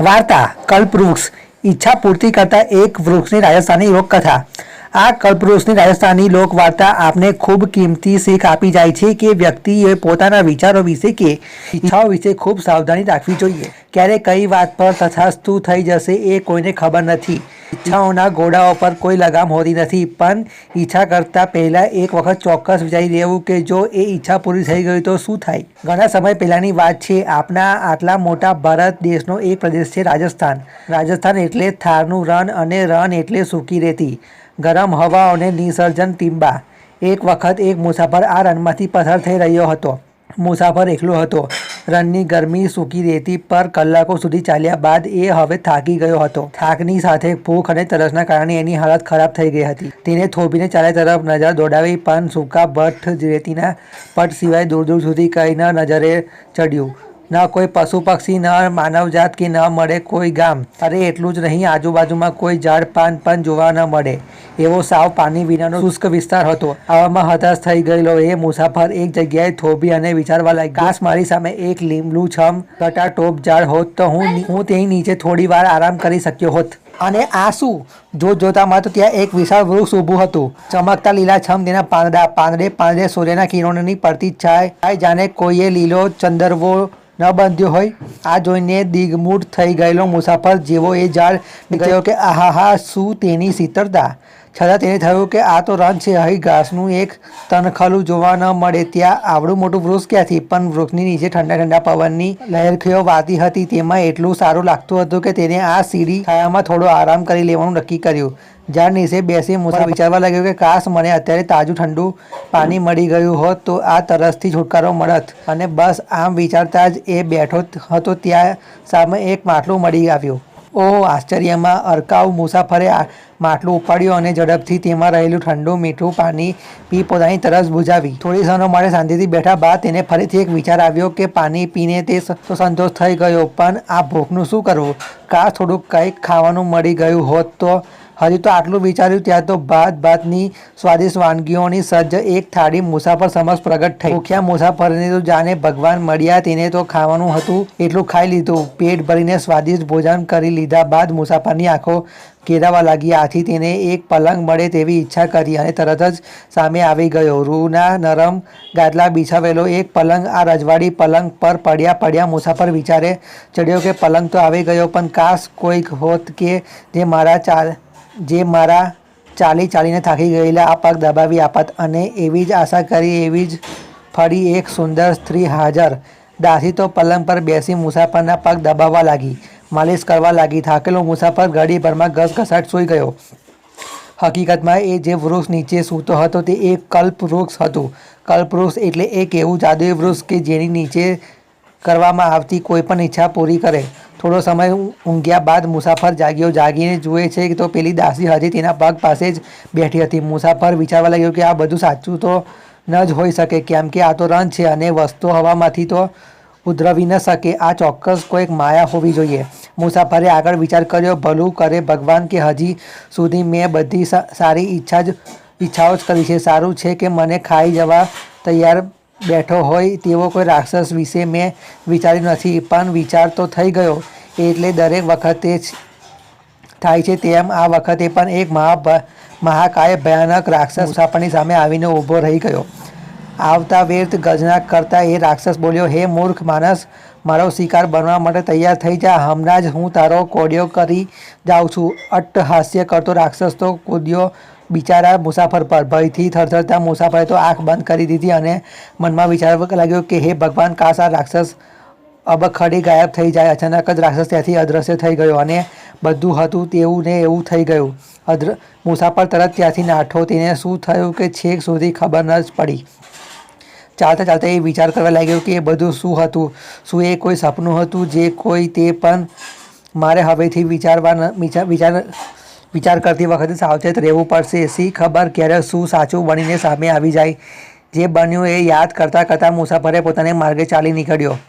વાર્તા, કલ્પવૃક્ષ, ઈચ્છા પૂર્તિ કરતા એક વૃક્ષની રાજસ્થાની લોકકથા. આ કલ્પવૃક્ષની રાજસ્થાની લોકવાર્તા આપને ખૂબ કિંમતી શીખ આપી જાય છે કે વ્યક્તિએ પોતાના વિચારો વિશે કે ઈચ્છાઓ વિશે ખૂબ સાવધાની રાખવી જોઈએ. ક્યારે કઈ વાત પર તથાસ્તુ થઈ જશે એ કોઈને ખબર નથી. ઈચ્છાઓના ઘોડાઓ પર કોઈ લગામ હોતી નથી, પણ ઈચ્છા કરતા પહેલા એક વખત ચોક્કસ વિચારી લેવું કે જો એ ઈચ્છા પૂરી થઈ ગઈ તો શું થાય? ઘણા સમય પહેલાની વાત છે આપણા આટલા મોટા ભારત દેશનો એક પ્રદેશ છે રાજસ્થાન. રાજસ્થાન એટલે થારનું રણ અને રણ એટલે સૂકી રેતી, ગરમ હવા અને નિસર્જન ટીંબા. એક વખત એક મુસાફર આ રણમાંથી પસાર થઈ રહ્યો હતો. મુસાફર એકલો હતો. રણની ગરમી સૂકી રેતી પર કલાકો સુધી ચાલ્યા બાદ એ હવે થાકી ગયો હતો. થાકની સાથે ભૂખ અને તરસના કારણે એની હાલત ખરાબ થઈ ગઈ હતી. તેને થોભીને ચારે તરફ નજર દોડાવી પણ સૂકા ભઠ રેતીના પટ સિવાય દૂર દૂર સુધી કંઈ ન નજરે ચડ્યું. ન કોઈ પશુ પક્ષી, ન માનવજાત કે ન મળે કોઈ ગામ. અરે, એટલું જ નહીં, આજુબાજુમાં કોઈ ઝાડ, પાન પણ જોવા ન મળે. એવો સાવ પાણી વિનાનો શુષ્ક વિસ્તાર હતો. આવામાં હતાશ થઈ ગયેલો એ મુસાફર એક જગ્યાએ થોભી અને વિચારવા લાગ્યો, કાશ મારી સામે એક લીમલું છમ કટા ટોપ ઝાડ હોત તો હું હું તેની નીચે થોડી વાર આરામ કરી શક્યો હોત. અને આ શું? જોત જોતામાં તો ત્યાં એક વિશાળ વૃક્ષ ઊભું હતું. ચમકતા લીલાછમ તેના પાંદડા, પાંદડે પાંદડે સૂર્યના કિરણોની પડતી છાય જાણે કોઈએ લીલો ચંદરવો ન બાંધ્યો હોય. આ જોઈને દિગમૂઢ થઈ ગયેલો મુસાફર જેવો એ ઝાડ ગયો કે, આહાહા, શું તેની શીતળતા? છતાં તેને થયું કે આ તો રણ છે અહીં ઘાસનું એક તનખલું જોવા ન મળે, ત્યાં આવડું મોટું વૃક્ષ ક્યાંથી? પણ વૃક્ષની નીચે ઠંડા ઠંડા પવનની લહેરખીઓ વાતી હતી, તેમાં એટલું સારું લાગતું હતું કે તેને આ સીડી છાયામાં થોડો આરામ કરી લેવાનું નક્કી કર્યું. જ્યાં નીચે બેસી મુસા વિચારવા લાગ્યો કે કાશ મને અત્યારે તાજું ઠંડુ પાણી મળી ગયું હોત, તો આ તરસથી છુટકારો મળત. અને બસ આમ વિચારતા જ એ બેઠો હતો, ત્યાં સામે એક માટલું મળી આવ્યું. ઓહ આશ્ચર્યમાં અરકાવ મુસાફરે માટલું ઉપાડ્યું અને ઝડપથી તેમાં રહેલું ઠંડુ મીઠું પાણી પી પોતાની તરસ બુજાવી. થોડી ક્ષણો માટે શાંતિથી બેઠા બાદ તેને ફરીથી એક વિચાર આવ્યો કે પાણી પીને તે તો સંતોષ થઈ ગયો, પણ આ ભૂખનું શું કરવું? કાશ થોડુંક કંઈક ખાવાનું મળી ગયું હોત તો હજી તો આટલું વિચાર્યું ત્યાં તો ભાત ભાતની સ્વાદિષ્ટ વાનગીઓની સજ્જ એક થાળી મુસાફર સમક્ષ પ્રગટ થઈ. ભૂખ્યા મુસાફરને તો જાણે ભગવાન મળ્યા, તેને તો ખાવાનું હતું, એટલું ખાઈ લીધું. પેટ ભરીને સ્વાદિષ્ટ ભોજન કરી લીધા બાદ મુસાફરની આંખો કેરાવા લાગી. આથી તેને એક પલંગ મળે તેવી ઈચ્છા કરી અને તરત જ સામે આવી ગયો. રૂના નરમ ગાદલા બિછાવેલો એક પલંગ આ રજવાડી પલંગ પર પડ્યા પડ્યા મુસાફર વિચારે ચડ્યો કે પલંગ તો આવી ગયો, પણ કાશ કોઈક હોત કે જે મારા ચાલ જે મારા ચાલી ચાલીને થાકી ગયેલા આ પગ દબાવી આપત અને એવી જ આશા કરી એવી જ ફરી એક સુંદર સ્ત્રી હાજર. દાસી તો પલંગ પર બેસી મુસાફરના પગ દબાવવા લાગી. માલિશ કરવા લાગી. થાકેલો મુસાફર ઘડીભરમાં ઘસઘસાટ સૂઈ ગયો. હકીકતમાં એ જે વૃક્ષ નીચે સૂતો હતો તે એક કલ્પ વૃક્ષ હતું. કલ્પ વૃક્ષ એટલે એક એવું જાદુઈ વૃક્ષ કે જેની નીચે કરવામાં આવતી કોઈ પણ ઈચ્છા પૂરી કરે. થોડો સમય ઊંઘ્યા બાદ મુસાફર જાગ્યો. જાગીને જુએ છે કે તો પેલી દાસી હજી તેના પગ પાસે જ બેઠી હતી. મુસાફર વિચારવા લાગ્યો કે આ બધું સાચું તો ન જ હોઈ શકે. કેમ કે આ તો રન છે અને વસ્તુ હવામાંથી તો ઉધરવી ન શકે. આ ચોક્કસ કોઈક માયા હોવી જોઈએ. મુસાફરે આગળ વિચાર કર્યો, ભલું કરે ભગવાન કે હજી સુધી મેં બધી સારી ઈચ્છા જ, ઈચ્છાઓ જ કરી છે. સારું છે કે મને ખાઈ જવા તૈયાર બેઠો હોય તેવો કોઈ રાક્ષસ વિશે મેં વિચાર્યું નથી. પણ વિચાર તો થઈ ગયો. એટલે દરેક વખતે જ થાય છે તેમ આ વખતે પણ એક મહા મહાકાય ભયાનક રાક્ષસ મુસાફરની સામે આવીને ઊભો રહી ગયો. આવતા વેર્ત ગજના કરતા એ રાક્ષસ બોલ્યો, હે મૂર્ખ માણસ, મારો શિકાર બનવા માટે તૈયાર થઈ જા. હમણાં જ હું તારો કોડિયો કરી જાઉં છું. અટ્ટહાસ્ય કરતો રાક્ષસ તો કૂદ્યો બિચારા મુસાફર પર. ભયથી થરથરતા મુસાફરે તો આંખ બંધ કરી દીધી અને મનમાં વિચારવા લાગ્યો કે, હે ભગવાન કાશ આ રાક્ષસ અબખડી ગાયબ થઈ જાય, અચાનક જ રાક્ષસ ત્યાંથી અદ્રશ્ય થઈ ગયો અને બધું હતું તેવું ને એવું થઈ ગયું. અદ્ર, મુસાફર તરત ત્યાંથી નાઠો. તેને શું થયું કે છેક સુધી ખબર ન જ પડી. ચાલતા ચાલતા એ વિચાર કરવા લાગ્યો કે એ બધું શું હતું? શું એ કોઈ સપનું હતું જે કોઈ તે પણ મારે હવેથી વિચારવા વિચાર વિચાર કરતી વખતે સાવચેત રહેવું પડશે. સી ખબર ક્યારે શું સાચું બનીને સામે આવી જાય? જે બન્યું એ યાદ કરતાં કરતાં મુસાફરે પોતાને માર્ગે ચાલી નીકળ્યો.